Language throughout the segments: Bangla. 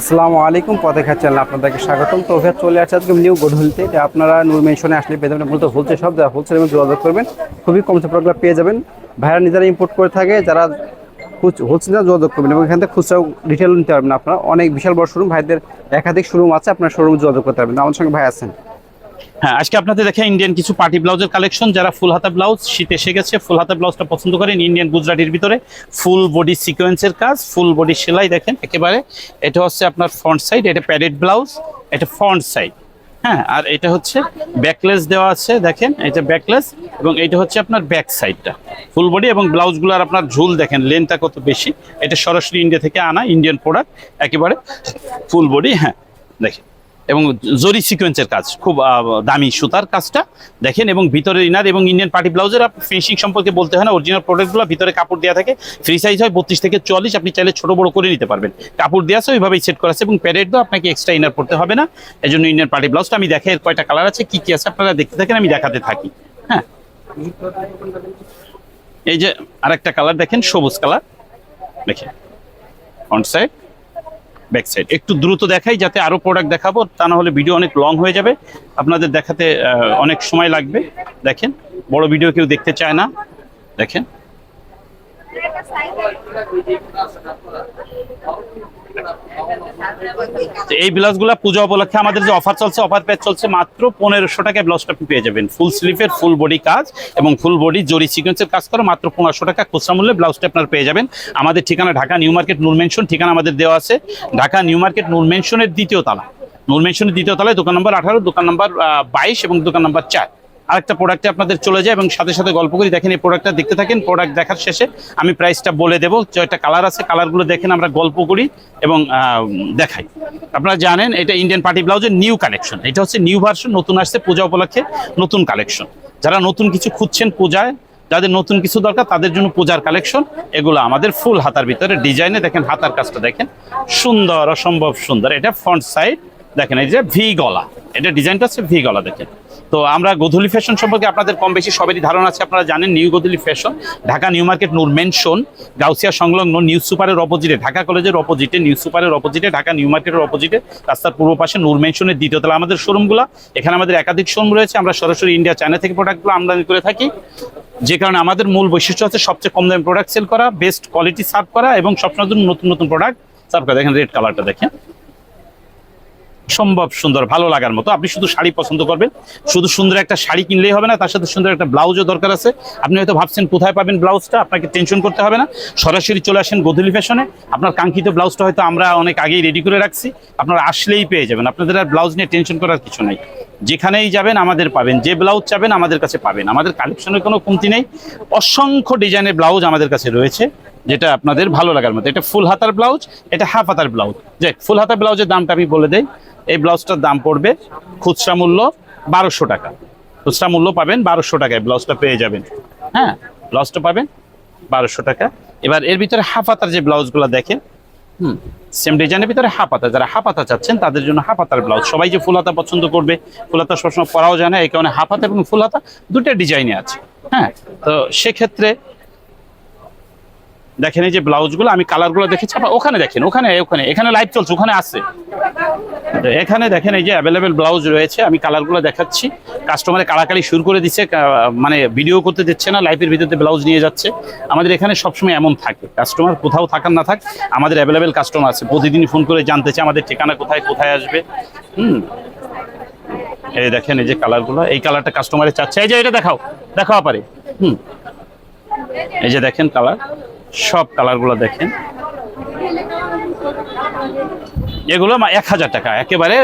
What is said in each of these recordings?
আসসালামু আলাইকুম খাচ্ছেন চ্যানেল আপনাদেরকে স্বাগতম। তো ওখানে চলে আসছে আজকে নিউ গোডহুলতে। এটা আপনারা নূর মেনশনে আসলে পেয়ে যাবেন, মূলত হোলসেল সব যারা হোলসেল এবং যোগাযোগ করবেন, খুবই কম প্রোডাক্ট পেয়ে যাবেন। ভাইরা নিজেরা ইম্পোর্ট করে থাকে, যারা হোলসেলার যোগাযোগ করবেন এবং এখান থেকে খুচরাও ডিটেল নিতে পারবেন। আপনারা অনেক বিশাল বড় শোরুম ভাইদের একাধিক শোরুম আছে, আপনার শোরুম যোগাযোগ করতে পারবেন। আমার সঙ্গে ভাই আছেন। হ্যাঁ আজকে আপনাদের দেখে ইন্ডিয়ান কিছু পার্টি ব্লাউজের কালেকশন যারা ফুল হাতা ব্লাউজ শীত এসে গেছে ফুল হাতা ব্লাউজটা পছন্দ করেন ইন্ডিয়ান গুজরাটির ভিতরে। ফুল বডি সিকোয়েন্সের কাজ ফুল বডি সেলাই দেখেন, একেবারে এটা হচ্ছে আপনার ফ্রন্ট সাইড এটা প্যাডেড ব্লাউজ এটা ফ্রন্ট সাইড হ্যাঁ আর এটা হচ্ছে ব্যাকলেস দেওয়া আছে, দেখেন, এটা ব্যাকলেস এবং এটা হচ্ছে আপনার ব্যাক সাইডটা ফুল বডি এবং ব্লাউজগুলোর আপনার ঝুল দেখেন লেনটা কত বেশি, এটা সরাসরি ইন্ডিয়া থেকে আনা ইন্ডিয়ান প্রোডাক্ট একেবারে ফুল বডি হ্যাঁ দেখেন। এবং জরি সিকোয়েন্সের কাজ, খুব দামি সুতার কাজটা দেখেন এবং ভিতরে ইনার এবং ইন্ডিয়ান পার্টি ব্লাউজের ফিনিশিং সম্পর্কে বলতে হয় না অরিজিনাল প্রোডাক্টগুলো ভিতরে কাপড় দেওয়া থাকে ফ্রি সাইজ হয় বত্রিশ থেকে চল্লিশ, আপনি চাইলে ছোট বড় করে নিতে পারবেন। কাপড় দেওয়া আছে, ওইভাবেই সেট করা আছে এবং প্যারেড দাও আপনাকে এক্সট্রা ইনার পড়তে হবে না এই জন্য ইন্ডিয়ান পার্টি ব্লাউজটা আমি দেখে এর কয়টা কালার আছে, কি কি আছে আপনারা দেখতে থাকেন, আমি দেখাতে থাকি হ্যাঁ। এই যে আরেকটা কালার দেখেন, সবুজ কালার দেখেন ফ্রন্ট সাইড ব্যাক সাইড একটু দ্রুত দেখাই, যাতে আরও প্রোডাক্ট দেখাবো, তা না হলে ভিডিও অনেক লং হয়ে যাবে। আপনাদের দেখাতে অনেক সময় লাগবে। দেখেন, বড় ভিডিও কেউ দেখতে চায় না। দেখেন। তো এই ব্লাউজগুলো পূজা উপলক্ষে আমাদের যে অফার চলছে, অফার প্যাচ চলছে, মাত্র পনেরোশো টাকায় ব্লাউজটা আপনি পেয়ে যাবেন। ফুল স্লিভের ফুল বডি কাজ এবং ফুল বডি জরি সিকোয়েন্সের কাজ করে, মাত্র পনেরোশো টাকা খুচরা মূল্যে ব্লাউজটা আপনার পেয়ে যাবেন। আমাদের ঠিকানা Dhaka New Market, Noor Mansion ঠিকানা আমাদের দেওয়া আছে। ঢাকা নিউ মার্কেট, নূর মেনশনের দ্বিতীয় তালা। নূর মেনশনের দ্বিতীয় তলায় দোকান নম্বর আঠারো, দোকান নম্বর বাইশ এবং দোকান নম্বর চার। আরেকটা প্রোডাক্টে আপনাদের চলে যায় এবং সাথে সাথে গল্প করি। দেখেন এই প্রোডাক্টটা দেখতে থাকেন প্রোডাক্ট দেখার শেষে আমি প্রাইসটা বলে দেবো। একটা কালার আছে কালারগুলো দেখেন, আমরা গল্প করি এবং দেখাই। আপনারা জানেন, এটা ইন্ডিয়ান পার্টি ব্লাউজের নিউ কালেকশন এটা হচ্ছে নিউ ভার্সন নতুন আসছে পূজা উপলক্ষে নতুন কালেকশন যারা নতুন কিছু খুঁজছেন পূজায়, যাদের নতুন কিছু দরকার, তাদের জন্য পূজার কালেকশন এগুলো আমাদের ফুল হাতার ভিতরে ডিজাইনে দেখেন হাতার কাজটা দেখেন। সুন্দর, অসম্ভব সুন্দর। এটা ফ্রন্ট সাইড দেখেন, এই যে ভি গলা। এটা ডিজাইনটা হচ্ছে ভি গলা দেখেন। তো আমরা গোধূলি ফ্যাশন সম্পর্কে আপনাদের কম বেশি সবেরই ধারণা আছে, আপনারা জানেন New Godhuli Fashion Dhaka New Market Noor Mansion Gausia সংলগ্ন নিউ সুপারের অপোজিটে ঢাকা কলেজের অপোজিটে নিউ সুপারের অপোজিটে ঢাকা নিউ মার্কেটের অপোজিটে রাস্তার পূর্ব পাশে নূর মেনশনের দ্বিতীয় তলা। আমাদের শোরুমগুলো এখানে আমাদের একাধিক শোরুম রয়েছে, আমরা সরাসরি ইন্ডিয়া চায়না থেকে প্রোডাক্টগুলো আমদানি করে থাকি। যে কারণে আমাদের মূল বৈশিষ্ট্য হচ্ছে সবচেয়ে কম দামে প্রোডাক্ট সেল করা বেস্ট কোয়ালিটি সার্ভ করা এবং সবসময় নতুন নতুন প্রোডাক্ট সার্ভ করা। দেখেন রেড কালারটা দেখেন। সম্ভব সুন্দর, ভালো লাগার মতো। আপনি শুধু শাড়ি পছন্দ করবেন। শুধু সুন্দর একটা শাড়ি কিনলেই হবে না, তার সাথে সুন্দর একটা ব্লাউজও দরকার আছে। আপনি হয়তো ভাবছেন, কোথায় পাবেন ব্লাউজটা? আপনাকে টেনশন করতে হবে না। সরাসরি চলে আসেন গোধূলি ফ্যাশনে। আপনার কাঙ্ক্ষিত ব্লাউজটা হয়তো আমরা অনেক আগেই রেডি করে রাখছি। আপনারা আসলেই পেয়ে যাবেন। আপনাদের আর ব্লাউজ নিয়ে টেনশন করার কিছু নেই। যেখানেই যাবেন, আমাদের পাবেন। যে ব্লাউজ চাবেন, আমাদের কাছে পাবেন। আমাদের কালেকশনের কোনো কমতি নেই। অসংখ্য ডিজাইনের ব্লাউজ আমাদের কাছে রয়েছে, যেটা আপনাদের ভালো লাগার মতো। এটা ফুল হাতার ব্লাউজ, এটা হাফ হাতার ব্লাউজ। যে ফুল হাতার ব্লাউজের দামটা আমি বলে দেই। এই ব্লাউজটার দাম পড়বে খুচরা মূল্য বারোশো টাকা। খুচরা মূল্য পাবেন বারোশো টাকায়। ব্লাউজটা পেয়ে যাবেন। হ্যাঁ ব্লাউজটা পাবেন বারোশো টাকা। এবার এর ভিতরে হাফাতার যে ব্লাউজগুলো দেখেন, হুম সেম ডিজাইনের ভিতরে হাফ হাতা যারা হাফ হাতা চাচ্ছেন, তাদের জন্য হাফ হাতার ব্লাউজ। সবাই যে ফুল হাতা পছন্দ করবে ফুল হাতা সবসময় পরাও যায় না। এই কারণে হাফ হাতা এবং ফুল হাতা দুটো ডিজাইনে আছে। হ্যাঁ তো সেক্ষেত্রে দেখেন এই যে ব্লাউজগুলো, আমি কালারগুলো দেখেছি। ওখানে দেখেন, ওখানে ওখানে, এখানে লাইভ চলছে, ওখানে আছে। এখানে দেখেন এই যে অ্যাভেলেবেল ব্লাউজ রয়েছে, আমি কালারগুলো দেখাচ্ছি। কাস্টমারে কালাকালি শুরু করে দিচ্ছে মানে ভিডিও করতে দিচ্ছে না লাইফের ভিতরে ব্লাউজ নিয়ে যাচ্ছে। আমাদের এখানে সবসময় এমন থাকে কাস্টমার কোথাও থাকার না থাক, আমাদের অ্যাভেলেবেল কাস্টমার আছে। প্রতিদিনই ফোন করে জানতে চায় আমাদের ঠিকানা কোথায় কোথায় আসবে। হুম। এই দেখেন এই যে কালারগুলো এই কালারটা কাস্টমারে চাচ্ছে। এই যে এটা দেখাও দেখাও পারে হুম। এই যে দেখেন কালার সব কালারগুলো দেখেন। এগুলো এক হাজার টাকা। একেবারে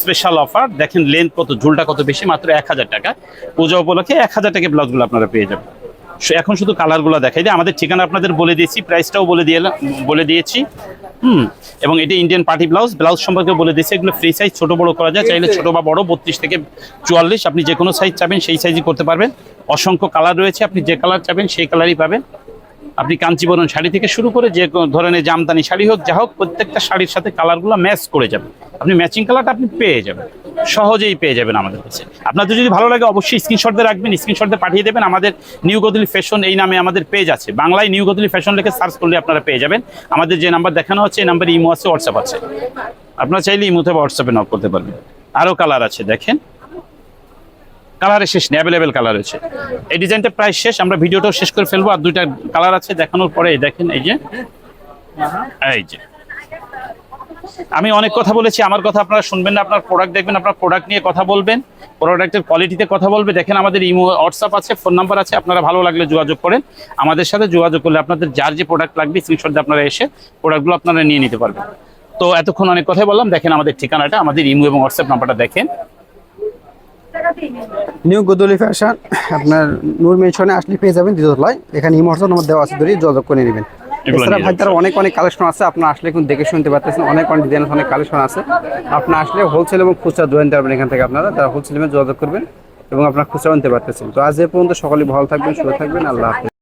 স্পেশাল অফার দেখেন লেন্থ কত ঝুলটা কত বেশি? মাত্র এক হাজার টাকা। পূজা উপলক্ষে এক হাজার টাকা ব্লাউজগুলো আপনারা পেয়ে যাবেন। এখন শুধু কালারগুলো দেখাই দিই। আমাদের ঠিকানা আপনাদের বলে দিয়েছি প্রাইসটাও বলে দিয়ে বলে দিয়েছি। হুম এবং এটি ইন্ডিয়ান পার্টি ব্লাউজ ব্লাউজ সম্পর্কে বলে দিয়েছি এগুলো ফ্রি সাইজ ছোট বড় করা যায়। চাইলে ছোট বা বড় বত্রিশ থেকে চুয়াল্লিশ। আপনি যে কোনো সাইজ চাবেন সেই সাইজই করতে পারবেন। অসংখ্য কালার রয়েছে আপনি যে কালার চাবেন সেই কালারই পাবেন। আপনি কাঞ্চিবরণ শাড়ি থেকে শুরু করে যে ধরনের জামদানি শাড়ি হোক, যা হোক, প্রত্যেকটা শাড়ির সাথে কালারগুলো ম্যাচ করে যাবে। আপনি ম্যাচিং কালারটা আপনি পেয়ে যাবেন। সহজেই পেয়ে যাবেন আমাদের কাছে। আপনাদের যদি ভালো লাগে অবশ্যই স্ক্রিনশট দিয়ে রাখবেন স্ক্রিনশট দিয়ে পাঠিয়ে দেবেন। আমাদের নিউ গদুলি ফ্যাশন এই নামে আমাদের পেজ আছে। বাংলায় নিউ গদলি ফ্যাশন লিখে সার্চ করলে আপনারা পেয়ে যাবেন। আমাদের যে নাম্বার দেখানো হচ্ছে এই নাম্বারে ইমো আছে হোয়াটসঅ্যাপ আছে। আপনারা চাইলে ইমোতে বা হোয়াটসঅ্যাপে নক করতে পারবেন। আরও কালার আছে, দেখেন। কালারের শেষ নেই অ্যাভেলেবেল কালার আছে। এই ডিজাইনটা প্রায় শেষ, আমরা ভিডিওটাও শেষ করে ফেলব, আর দুইটা কালার আছে দেখানোর পরে দেখেন, এই যে। এই যে। আমি অনেক কথা বলেছি, আমার কথা আপনারা শুনবেন না, আপনার প্রোডাক্ট দেখবেন, আপনার প্রোডাক্ট নিয়ে কথা বলবেন প্রোডাক্টের কোয়ালিটিতে কথা বলবে। দেখেন আমাদের ইমো হোয়াটসঅ্যাপ আছে ফোন নাম্বার আছে, আপনারা ভালো লাগলে যোগাযোগ করেন। আমাদের সাথে যোগাযোগ করলে আপনাদের যার যে প্রোডাক্ট লাগবে স্ক্রিনশট আপনারা এসে প্রোডাক্টগুলো আপনারা নিয়ে নিতে পারবেন। তো এতক্ষণ অনেক কথাই বললাম, দেখেন আমাদের ঠিকানাটা, আমাদের ইমো এবং হোয়াটসঅ্যাপ নাম্বারটা দেখেন। নিউ গদলি ফ্যাশন আপনার নূর মেনশনে আসলে পেয়ে যাবেন দ্বিতীয়তলায়। এখানে ইমোশন আমার দেওয়া আছে ধরে যোগাযোগ করে নেবেন। এছাড়া ভাই তার অনেক অনেক কালেকশন আছে আপনার আসলে কিন্তু দেখে শুনতে পারতেছেন অনেক অনেক ডিজাইন অনেক কালেকশন আছে। আপনার আসলে হোলসেল এবং খুচরা দু আনতে পারবেন এখান থেকে আপনারা তারা হোলসেল যোগাযোগ করবেন এবং আপনার খুচরা আনতে পারতেছেন। তো আজ এ পর্যন্ত সকলে ভালো থাকবেন সুস্থ থাকবেন আল্লাহ হাফেজ।